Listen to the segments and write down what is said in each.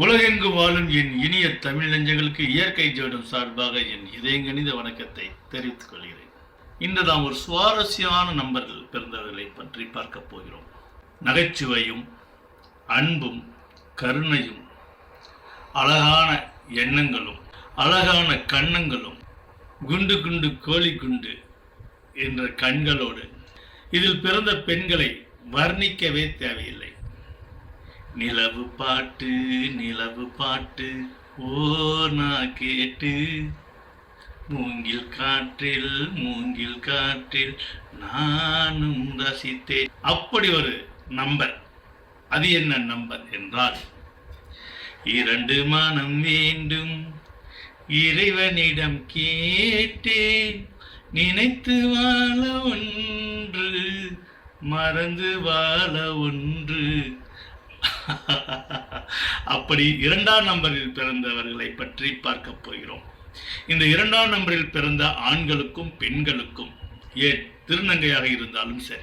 உலகெங்கு வாழும் என் இனிய தமிழ் நெஞ்சங்களுக்கு இயற்கை ஜோடம் சார்பாக என் இதயங்கணித வணக்கத்தை தெரிவித்துக் கொள்கிறேன். இன்று நாம் ஒரு சுவாரஸ்யமான நம்பர்கள் பிறந்தவர்களை பற்றி பார்க்க போகிறோம். நகைச்சுவையும் அன்பும் கருணையும் அழகான எண்ணங்களும் அழகான கண்ணங்களும் குண்டு குண்டு கோழி குண்டு என்ற கண்களோடு இதில் பிறந்த பெண்களை வர்ணிக்கவே தேவையில்லை. நிலவு பாட்டு நிலவு பாட்டு ஓ நான் கேட்டு. மூங்கில் காற்றில் மூங்கில் காற்றில் நானும் ரசித்தேன். அப்படி ஒரு நம்பர். அது என்ன நம்பர் என்றால் இரண்டு மனம் வேண்டும் இறைவனிடம் கேட்டேன். நினைத்து வாழ ஒன்று மறந்து வாழ ஒன்று. அப்படி இரண்டாம் நம்பரில் பிறந்தவர்களை பற்றி பார்க்க போகிறோம். இந்த இரண்டாம் நம்பரில் பிறந்த ஆண்களுக்கும் பெண்களுக்கும் ஏன் திருநங்கையாக இருந்தாலும் சரி.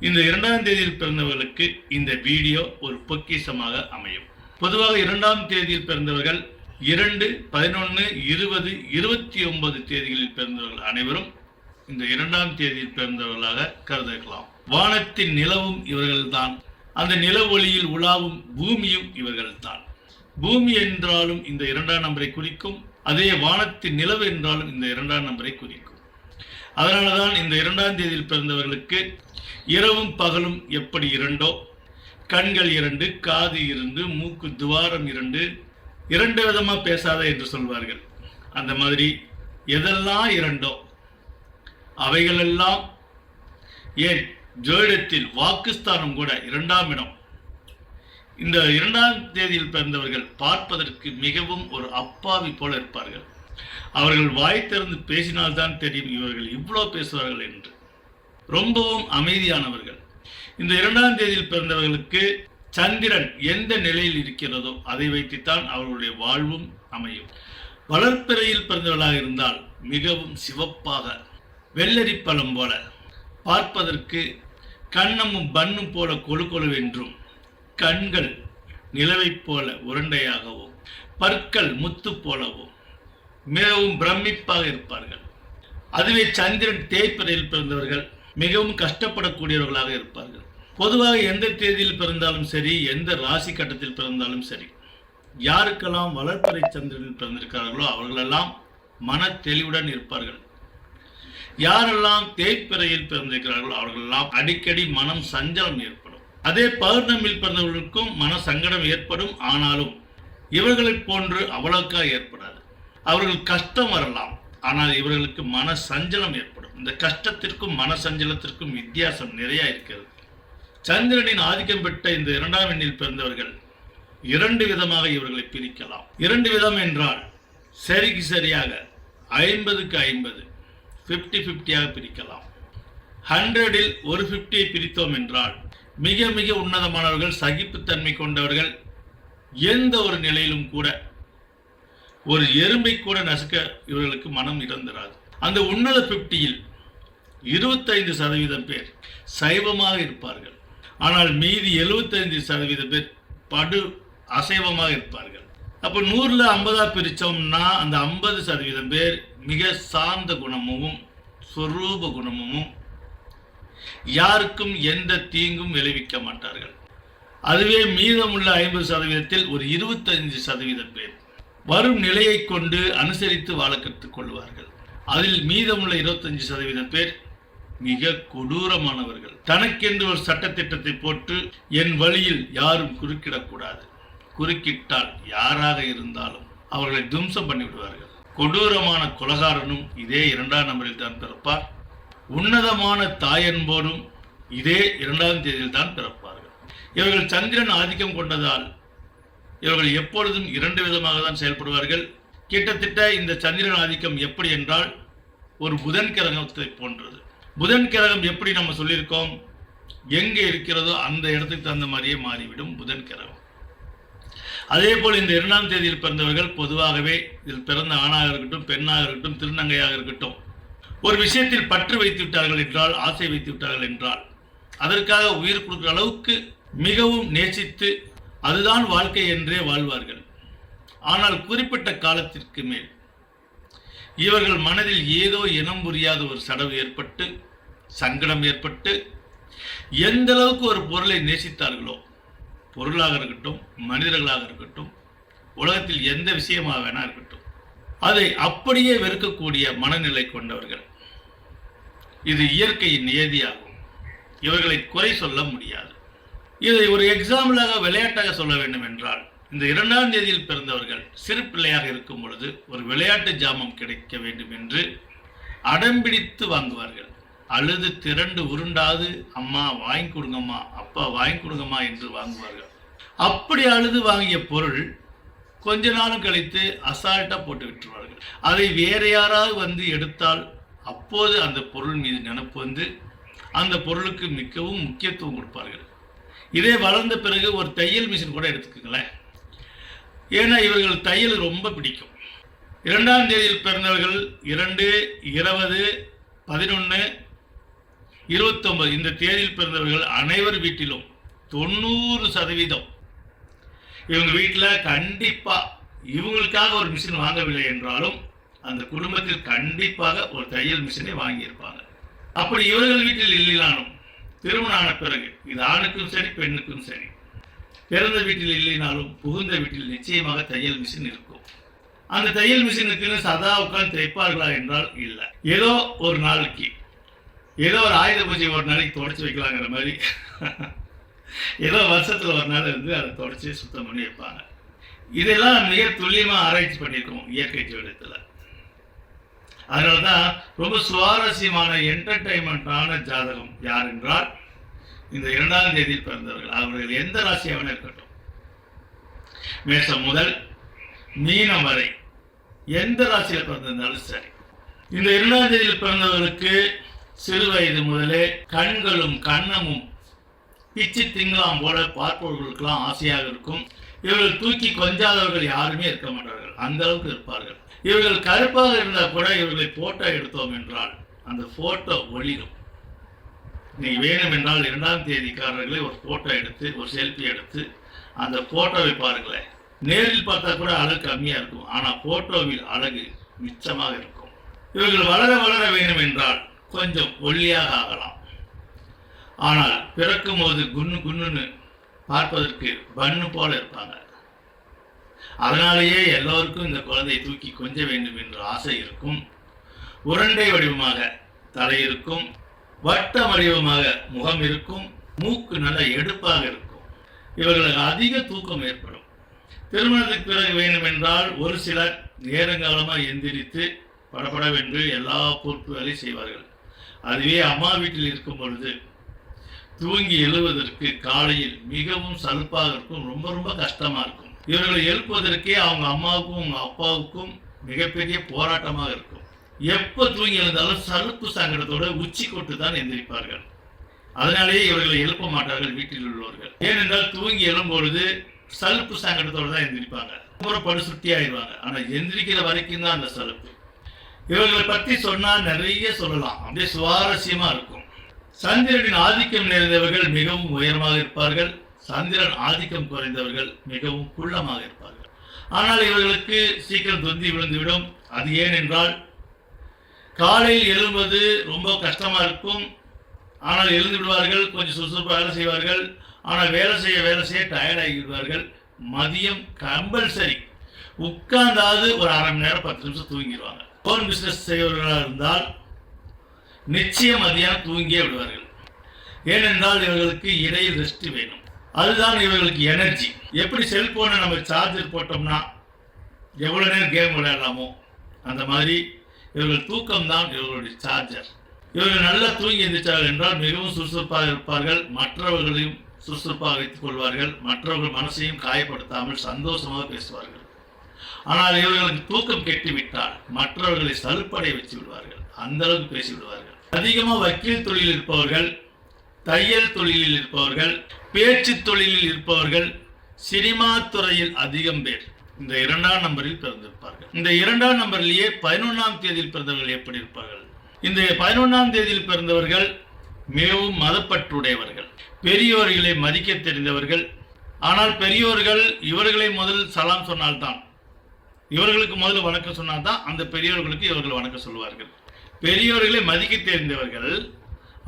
இந்த இரண்டாம் தேதியில் பிறந்தவர்களுக்கு இந்த வீடியோ ஒரு பொக்கிஷமாக அமையும். பொதுவாக இரண்டாம் தேதியில் பிறந்தவர்கள் இரண்டு பதினொன்று இருபது இருபத்தி ஒன்பது தேதிகளில் பிறந்தவர்கள் அனைவரும் இந்த இரண்டாம் தேதியில் பிறந்தவர்களாக கருதலாம். வானத்தின் நிலவும் இவர்கள்தான். அந்த நில ஒளியில் உலாவும் பூமியும் இவர்கள்தான். பூமி என்றாலும் இந்த இரண்டாம் நம்பரை குறிக்கும் அதே வானத்தின் நிலவு என்றாலும் இந்த இரண்டாம் நம்பரை குறிக்கும். அதனாலதான் இந்த இரண்டாம் தேதியில் பிறந்தவர்களுக்கு இரவும் பகலும் எப்படி இரண்டோ? கண்கள் இரண்டு காது இரண்டு மூக்கு துவாரம் இரண்டு இரண்டு விதமா பேசாத என்று சொல்வார்கள். அந்த மாதிரி எதெல்லாம் இரண்டோ? அவைகளெல்லாம் ஏன் ஜோதிடத்தில் வாக்குஸ்தானம் கூட இரண்டாம் இடம். இந்த இரண்டாம் தேதியில் பிறந்தவர்கள் பார்ப்பதற்கு மிகவும் ஒரு அப்பாவி போல இருப்பார்கள். அவர்கள் வாய் திறந்து பேசினால்தான் தெரியும் இவர்கள் இவ்வளோ பேசுவார்கள் என்று. ரொம்பவும் அமைதியானவர்கள். இந்த இரண்டாம் தேதியில் பிறந்தவர்களுக்கு சந்திரன் எந்த நிலையில் இருக்கிறதோ அதை வைத்துத்தான் அவர்களுடைய வாழ்வும் அமையும். வளர்ப்பிறையில் பிறந்தவர்களாக இருந்தால் மிகவும் சிவப்பாக வெள்ளரி பழம் போல பார்ப்பதற்கு கண்ணமும் பண்ணும் போல கொழு கொழுவென்றும் கண்கள் நிலவைப் போல உருண்டையாகவும் பற்கள் முத்து போலவும் மிகவும் பிரமிப்பாக இருப்பார்கள். அதுவே சந்திரன் தேய்ப்பறையில் பிறந்தவர்கள் மிகவும் கஷ்டப்படக்கூடியவர்களாக இருப்பார்கள். பொதுவாக எந்த தேதியில் பிறந்தாலும் சரி எந்த ராசி கட்டத்தில் பிறந்தாலும் சரி யாருக்கெல்லாம் வளர்ப்பறை சந்திரனில் பிறந்திருக்கிறார்களோ அவர்களெல்லாம் மன தெளிவுடன் இருப்பார்கள். யாரெல்லாம் தேய்ப்பிறையில் பிறந்திருக்கிறார்களோ அவர்களெல்லாம் அடிக்கடி மனம் சஞ்சலம் ஏற்படும். அதே பௌர்ணமியில் பிறந்தவர்களுக்கும் மன சங்கடம் ஏற்படும். ஆனாலும் இவர்களைப் போன்று அவ்வளோக்கா ஏற்படாது. அவர்கள் கஷ்டம் வரலாம். ஆனால் இவர்களுக்கு மன சஞ்சலம் ஏற்படும். இந்த கஷ்டத்திற்கும் மன சஞ்சலத்திற்கும் வித்தியாசம் நிறைய இருக்கிறது. சந்திரனின் ஆதிக்கம் பெற்ற இந்த இரண்டாம் எண்ணில் பிறந்தவர்கள் இரண்டு விதமாக இவர்களை பிரிக்கலாம். இரண்டு விதம் என்றால் சரிக்கு சரியாக ஐம்பதுக்கு ஐம்பது ஃபிஃப்டி ஃபிஃப்டியாக பிரிக்கலாம். ஹண்ட்ரடில் ஒரு ஃபிஃப்டியை பிரித்தோம் என்றால் மிக மிக உன்னதமானவர்கள் சகிப்புத்தன்மை கொண்டவர்கள் எந்த ஒரு நிலையிலும் கூட ஒரு எறும்பை கூட நசுக்க இவர்களுக்கு மனம் இறந்துராது அந்த உன்னத பிப்டியில் இருபத்தைந்து சதவீதம் பேர் சைவமாக இருப்பார்கள். ஆனால் மீதி எழுபத்தைந்து சதவீதம் பேர் படு அசைவமாக இருப்பார்கள். அப்போ நூறில் ஐம்பதாக பிரித்தோம்னா அந்த ஐம்பது சதவீதம் பேர் மிக சார்ந்த குணமும் சொரூப குணமும் யாருக்கும் எந்த தீங்கும் விளைவிக்க மாட்டார்கள். அதுவே மீதமுள்ள ஐம்பது சதவீதத்தில் ஒரு இருபத்தஞ்சு சதவீதம் பேர் வரும் நிலையை கொண்டு அனுசரித்து வாழ கற்றுக்கொள்வார்கள் அதில் மீதமுள்ள இருபத்தஞ்சு சதவீதம் பேர் மிக கொடூரமானவர்கள். தனக்கென்று ஒரு சட்டத்திட்டத்தை போட்டு என் வழியில் யாரும் குறுக்கிடக்கூடாது. குறுக்கிட்டால் யாராக இருந்தாலும் அவர்களை தும்சம் பண்ணிவிடுவார்கள். கொடூரமான கொலகாரனும் இதே இரண்டாம் நம்பரில் தான் பிறப்பார். உன்னதமான தாயன்போனும் இதே இரண்டாம் தேதியில் தான் பிறப்பார்கள். இவர்கள் சந்திரன் ஆதிக்கம் கொண்டதால் இவர்கள் எப்பொழுதும் இரண்டு விதமாக தான் செயல்படுவார்கள். கிட்டத்தட்ட இந்த சந்திரன் ஆதிக்கம் எப்படி என்றால் ஒரு புதன் கிரகத்தை போன்றது. புதன் கிரகம் எப்படி நம்ம சொல்லியிருக்கோம்? எங்கே இருக்கிறதோ அந்த இடத்துக்கு தகுந்த மாதிரியே மாறிவிடும் புதன் கிரகம் அதே போல் இந்த இரண்டாம் தேதியில் பிறந்தவர்கள் பொதுவாகவே இதில் பிறந்த ஆணாக இருக்கட்டும் பெண்ணாக இருக்கட்டும் திருநங்கையாக இருக்கட்டும் ஒரு விஷயத்தில் பற்று வைத்து விட்டார்கள் என்றால் ஆசை வைத்து விட்டார்கள் என்றால் அதற்காக உயிர் கொடுக்குற அளவுக்கு மிகவும் நேசித்து அதுதான் வாழ்க்கை என்றே வாழ்வார்கள். ஆனால் குறிப்பிட்ட காலத்திற்கு மேல் இவர்கள் மனதில் ஏதோ இனம் புரியாத ஒரு சடவு ஏற்பட்டு சங்கடம் ஏற்பட்டு எந்த அளவுக்கு ஒரு பொருளை நேசித்தார்களோ பொருளாக இருக்கட்டும் மனிதர்களாக இருக்கட்டும் உலகத்தில் எந்த விஷயமாக வேணா இருக்கட்டும் அதை அப்படியே வெறுக்கக்கூடிய மனநிலை கொண்டவர்கள். இது இயற்கையின் நியதியாகும். இவர்களை குறை சொல்ல முடியாது. இதை ஒரு எக்ஸாம்பிளாக விளையாட்டாக சொல்ல வேண்டும் என்றால் இந்த இரண்டாம் தேதியில் பிறந்தவர்கள் சிறு பிள்ளையாக இருக்கும் பொழுது ஒரு விளையாட்டு ஜாமம் கிடைக்க வேண்டும் என்று அடம்பிடித்து வாங்குவார்கள். அழுது திரண்டு உருண்டாது அம்மா வாங்கி கொடுங்கம்மா அப்பா வாங்கி கொடுங்கம்மா என்று வாங்குவார்கள். அப்படி அழுது வாங்கிய பொருள் கொஞ்ச நாளும் கழித்து அசால்ட்டாக போட்டு விட்டுருவார்கள் அதை வேற யாராவது வந்து எடுத்தால் அப்போது அந்த பொருள் மீது நினப்பு வந்து அந்த பொருளுக்கு மிகவும் முக்கியத்துவம் கொடுப்பார்கள். இதே வளர்ந்த பிறகு ஒரு தையல் மிஷின் கூட எடுத்துக்கங்களேன். ஏன்னா இவர்கள் தையல் ரொம்ப பிடிக்கும். இரண்டாம் தேதியில் பிறந்தவர்கள் இரண்டு இருபது பதினொன்று இருபத்தொம்பது இந்த தேதியில் பிறந்தவர்கள் அனைவர் வீட்டிலும் தொண்ணூறு சதவீதம் இவங்க வீட்டில் கண்டிப்பாக இவங்களுக்காக ஒரு மிஷின் வாங்கவில்லை என்றாலும் அந்த குடும்பத்தில் கண்டிப்பாக ஒரு தையல் மிஷினை வாங்கியிருப்பாங்க. அப்படி இவர்கள் வீட்டில் இல்லைனாலும் திருமணம் ஆன பிறகு இது ஆணுக்கும் சரி பெண்ணுக்கும் சரி பிறந்த வீட்டில் இல்லைனாலும் புகுந்த வீட்டில் நிச்சயமாக தையல் மிஷின் இருக்கும். அந்த தையல் மிஷினுக்குன்னு சதா உட்கார்ந்து தைப்பார்களா என்றால் இல்லை. ஏதோ ஒரு நாளைக்கு ஏதோ ஒரு ஆயுத பூஜை ஒரு நாளைக்கு தொடச்சி வைக்கலாங்கிற மாதிரி. ஏதோ வருஷத்துல ஒரு நாள் இருந்து அதை தொடச்சி சுத்தம் பண்ணி வைப்பாங்க. இதெல்லாம் மிக துல்லியமா ஆராய்ச்சி பண்ணியிருக்கோம் இயற்கை ஜோதிடத்துல அதனால தான் ரொம்ப சுவாரஸ்யமான என்டர்டைன்மெண்ட்டான ஜாதகம் யார் என்றால் இந்த இரண்டாம் தேதியில் பிறந்தவர்கள். அவர்கள் எந்த ராசியாகவும் இருக்கட்டும். மேஷம் முதல் மீனம் வரை எந்த ராசியில் பிறந்திருந்தாலும் சரி. இந்த இரண்டாம் தேதியில் பிறந்தவர்களுக்கு சிறு வயது முதலே கண்களும் கண்ணமும் பிச்சு திங்கலாம் போல பார்ப்பவர்களுக்கெல்லாம் ஆசையாக இருக்கும். இவர்கள் தூக்கி கொஞ்சாதவர்கள் யாருமே இருக்க மாட்டார்கள். அந்த அளவுக்கு இருப்பார்கள். இவர்கள் கருப்பாக இருந்தால் கூட இவர்களை போட்டோ எடுத்தோம் என்றால் அந்த போட்டோ ஒளிரும். நீ வேணும் என்றால் இரண்டாம் தேதிக்காரர்களை ஒரு போட்டோ எடுத்து ஒரு செல்ஃபி எடுத்து அந்த போட்டோவை பாருங்களேன். நேரில் பார்த்தா கூட அழகு கம்மியாக இருக்கும். ஆனால் போட்டோவில் அழகு மிச்சமாக இருக்கும். இவர்கள் வளர வளர வேண்டும் என்றால் கொஞ்சம் ஒல்லியாக ஆகலாம். ஆனால் பிறக்கும் போது குன்னு குன்னுன்னு பார்ப்பதற்கு பண்ணு போல இருப்பாங்க. அதனாலேயே எல்லோருக்கும் இந்த குழந்தையை தூக்கி கொஞ்ச வேண்டும் என்று ஆசை இருக்கும். உருண்டை வடிவமாக தலை இருக்கும். வட்ட வடிவமாக முகம் இருக்கும். மூக்கு நல்ல எடுப்பாக இருக்கும். இவர்களுக்கு அதிக தூக்கம் ஏற்படும். திருமணத்துக்கு பிறகு வேண்டுமென்றால் ஒரு சிலர் நேரங்காலமாக எந்திரித்து படபடவென்று எல்லா பொறுப்புகளையும் செய்வார்கள். அதுவே அம்மா வீட்டில் இருக்கும் பொழுது தூங்கி எழுவதற்கு காலையில் மிகவும் சலுப்பாக இருக்கும் ரொம்ப ரொம்ப கஷ்டமா இருக்கும். இவர்களை எழுப்புவதற்கே அவங்க அம்மாவுக்கும் அவங்க அப்பாவுக்கும் மிகப்பெரிய போராட்டமாக இருக்கும். எப்போ தூங்கி எழுந்தாலும் சலுப்பு சங்கடத்தோட உச்சி கொட்டு தான் எந்திரிப்பார்கள். அதனாலேயே இவர்களை எழுப்ப மாட்டார்கள் வீட்டில் உள்ளவர்கள். ஏனென்றால் தூங்கி எழும்பொழுது சலுப்பு சங்கடத்தோட தான் எந்திரிப்பாங்க. அப்புறம் படு சுட்டி ஆயிடுவாங்க. ஆனால் எந்திரிக்கிற வரைக்கும் தான் அந்த சலுப்பு. இவர்களை பற்றி சொன்னால் நிறைய சொல்லலாம். அப்படியே சுவாரஸ்யமாக இருக்கும். சந்திரனின் ஆதிக்கம் நிறைந்தவர்கள் மிகவும் உயரமாக இருப்பார்கள். சந்திரன் ஆதிக்கம் குறைந்தவர்கள் மிகவும் குள்ளமாக இருப்பார்கள். ஆனால் இவர்களுக்கு சீக்கிரம் தொந்தி விழுந்துவிடும். அது ஏன் என்றால் காலையில் எழும்பது ரொம்ப கஷ்டமாக இருக்கும். ஆனால் எழுந்து விடுவார்கள் கொஞ்சம் சுறுசுறுப்பாக வேலை செய்வார்கள். ஆனால் வேலை செய்ய வேலை செய்ய டயர்ட் ஆகிவிடுவார்கள். மதியம் கம்பல்சரி உட்கார்ந்தாவது ஒரு அரை மணி நேரம் பத்து நிமிஷம் தூங்கிடுவாங்க. ஃபோன் பிஸ்னஸ் செய்வர்களாக இருந்தால் நிச்சயம் மதியானம் தூங்கியே விடுவார்கள்? ஏனென்றால் இவர்களுக்கு இடையில் ரெஸ்ட் வேணும். அதுதான் இவர்களுக்கு எனர்ஜி எப்படி செல்போனை நம்ம சார்ஜர் போட்டோம்னா எவ்வளோ நேரம் கேம் விளையாடலாமோ அந்த மாதிரி இவர்கள் தூக்கம் தான் இவர்களுடைய சார்ஜர் இவர்கள் நல்லா தூங்கி எந்திரிச்சார்கள் என்றால் மிகவும் சுறுசுறுப்பாக இருப்பார்கள் மற்றவர்களையும் சுறுசுறுப்பாக வைத்துக் கொள்வார்கள் மற்றவர்கள் மனசையும் காயப்படுத்தாமல் சந்தோஷமாக பேசுவார்கள். ஆனால் இவர்களுக்கு தூக்கம் கெட்டுவிட்டால் மற்றவர்களை சலுப்படை வச்சு விடுவார்கள் அந்த அளவுக்கு பேசி விடுவார்கள். அதிகமாக வக்கீல் தொழிலில் இருப்பவர்கள் தையல் தொழிலில் இருப்பவர்கள் பேச்சு தொழிலில் இருப்பவர்கள் சினிமா துறையில் அதிகம் பேர். இந்த இரண்டாம் நம்பரில் பிறந்திருப்பார்கள். இந்த இரண்டாம் நம்பரிலேயே பதினொன்றாம் தேதியில் பிறந்தவர்கள் எப்படி இருப்பார்கள்? இந்த பதினொன்றாம் தேதியில் பிறந்தவர்கள் மிகவும் மதப்பற்றுடையவர்கள். பெரியோர்களை மதிக்க தெரிந்தவர்கள். ஆனால் பெரியோர்கள் இவர்களை முதல் சலாம் சொன்னால்தான். இவர்களுக்கு முதல்ல வணக்கம் சொன்னால்தான் அந்த பெரியோர்களுக்கு இவர்கள் வணக்கம் சொல்வார்கள் பெரியோர்களை மதிக்க தெரிந்தவர்கள்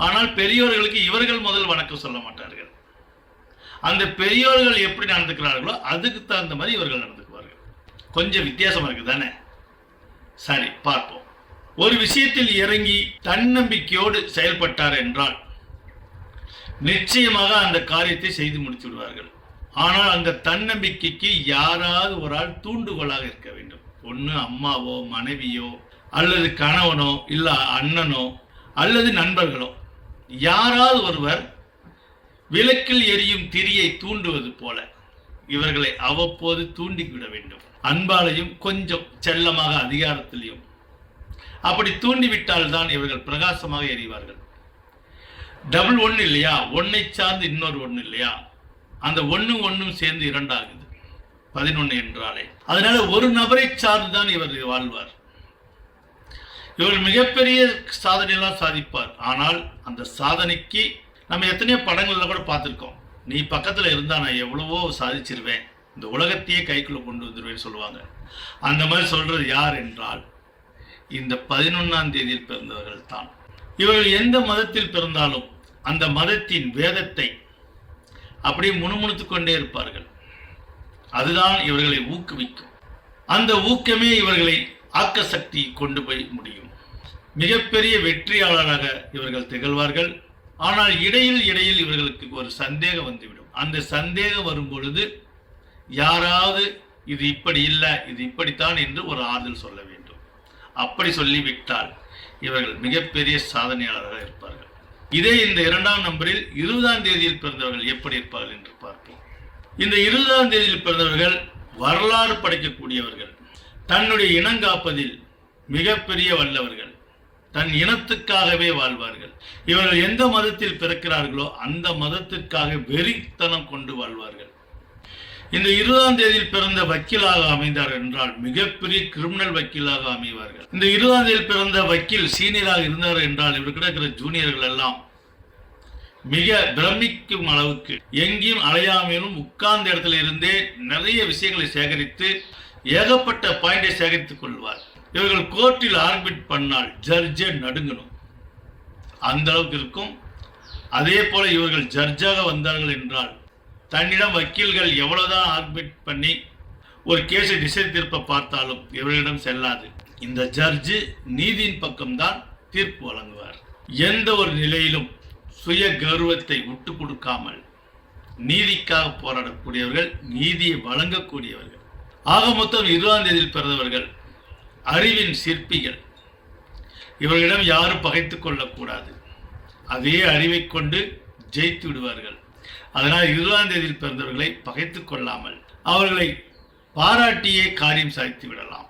ஆனால் பெரியோர்களுக்கு இவர்கள் முதல் வணக்கம் சொல்ல மாட்டார்கள். அந்த பெரியோர்கள் எப்படி நடந்துக்கிறார்களோ அதுக்கு தகுந்த மாதிரி இவர்கள் நடந்துக்குவார்கள். கொஞ்சம் வித்தியாசமாக இருக்குது தானே? சரி பார்ப்போம். ஒரு விஷயத்தில் இறங்கி தன்னம்பிக்கையோடு செயல்பட்டார் என்றால் நிச்சயமாக அந்த காரியத்தை செய்து முடித்து விடுவார்கள். ஆனால் அந்த தன்னம்பிக்கைக்கு யாராவது ஒரு ஆள் தூண்டுகோலாக இருக்க வேண்டும். ஒன்று அம்மாவோ மனைவியோ அல்லது கணவனோ இல்லை அண்ணனோ அல்லது நண்பர்களோ யாராவது ஒருவர் விளக்கில் எரியும் திரியை தூண்டுவது போல இவர்களை அவ்வப்போது தூண்டிவிட வேண்டும். அன்பாலையும் கொஞ்சம் செல்லமாக அதிகாரத்திலையும். அப்படி தூண்டிவிட்டால் தான் இவர்கள் பிரகாசமாக எறிவார்கள் டபுள் ஒன்று இல்லையா? ஒன்னை சார்ந்து இன்னொரு ஒன்று இல்லையா? அந்த ஒன்று ஒன்றும் சேர்ந்து இரண்டாகுது. பதினொன்று என்றாலே. அதனால ஒரு நபரை சார்ந்து தான் இவர் வாழ்வார் இவர் மிகப்பெரிய சாதனையெல்லாம் சாதிப்பார். ஆனால் அந்த சாதனைக்கு நம்ம எத்தனையோ படங்களில் கூட பார்த்துருக்கோம். நீ பக்கத்தில் இருந்தால் நான் எவ்வளவோ சாதிச்சிருவேன். இந்த உலகத்தையே கைக்குள்ளே கொண்டு வந்துடுவேன் சொல்லுவாங்க. அந்த மாதிரி சொல்கிறது யார் என்றால் இந்த பதினொன்றாம் தேதியில் பிறந்தவர்கள் தான். இவர்கள் எந்த மதத்தில் பிறந்தாலும் அந்த மதத்தின் வேதத்தை அப்படியே முணுமுணுத்து கொண்டே இருப்பார்கள். அதுதான் இவர்களை ஊக்குவிக்கும். அந்த ஊக்கமே இவர்களை ஆக்க சக்தி கொண்டு போய் முடியும். மிகப்பெரிய வெற்றியாளராக இவர்கள் திகழ்வார்கள். ஆனால் இடையில் இடையில் இவர்களுக்கு ஒரு சந்தேகம் வந்துவிடும். அந்த சந்தேகம் வரும் பொழுது யாராவது இது இப்படி இல்லை இது இப்படித்தான் என்று ஒரு ஆறுதல் சொல்ல வேண்டும். அப்படி சொல்லிவிட்டால் இவர்கள் மிகப்பெரிய சாதனையாளராக இருப்பார்கள். இதே இந்த இரண்டாம் நம்பரில் இருபதாம் தேதியில் பிறந்தவர்கள் எப்படி இருப்பார்கள் என்று பார்ப்போம். இந்த இருபதாம் தேதியில் பிறந்தவர்கள் வரலாறு படைக்கக்கூடியவர்கள். தன்னுடைய இனங்காப்பதில் மிகப்பெரிய வல்லவர்கள். தன் இனத்துக்காகவே வாழ்வார்கள். இவர்கள் எந்த மதத்தில் பிறக்கிறார்களோ அந்த மதத்திற்காக வெறித்தனம் கொண்டு வாழ்வார்கள். இந்த இருபதாம் தேதியில் பிறந்த வக்கீலாக அமைந்தார் என்றால் மிகப்பெரிய கிரிமினல் வக்கீலாக அமைவார்கள். இந்த இருபதாம் தேதியில் பிறந்த வக்கீல் சீனியராக இருந்தார் என்றால் இவர் இருக்கிற ஜூனியர்கள் எல்லாம் மிக பிரமிக்கும் அளவுக்கு எங்கேயும் அலையாமையிலும் உட்கார்ந்த இடத்துல இருந்தே நிறைய விஷயங்களை சேகரித்து ஏகப்பட்ட பாயிண்டை சேகரித்துக் கொள்வார். இவர்கள் கோர்ட்டில் ஆர்பிட் பண்ணால் ஜட்ஜே நடுங்கணும். அந்த அளவுக்கு இருக்கும். அதே போல இவர்கள் ஜட்ஜாக வந்தார்கள் என்றால் தன்னிடம் வக்கீல்கள் எவ்வளவுதான் ஆர்பிட் பண்ணி ஒரு கேஸை திசை திருப்ப பார்த்தாலும் இவர்களிடம் செல்லாது. இந்த ஜட்ஜு நீதியின் பக்கம்தான் தீர்ப்பு வழங்குவார். எந்த ஒரு நிலையிலும் சுய கௌரவத்தை விட்டு கொடுக்காமல் நீதிக்காக போராடக்கூடியவர்கள் நீதியை வழங்கக்கூடியவர்கள். ஆக மொத்தம் இருபதாம் தேதியில் பிறந்தவர்கள் அறிவின் சிற்பிகள். இவர்களிடம் யாரும் பகைத்து கொள்ளக்கூடாது. அதே அறிவை கொண்டு ஜெயித்து விடுவார்கள். அதனால் இருபதாம் தேதியில் பிறந்தவர்களை பகைத்து கொள்ளாமல் அவர்களை பாராட்டியே காரியம் சாதித்து விடலாம்.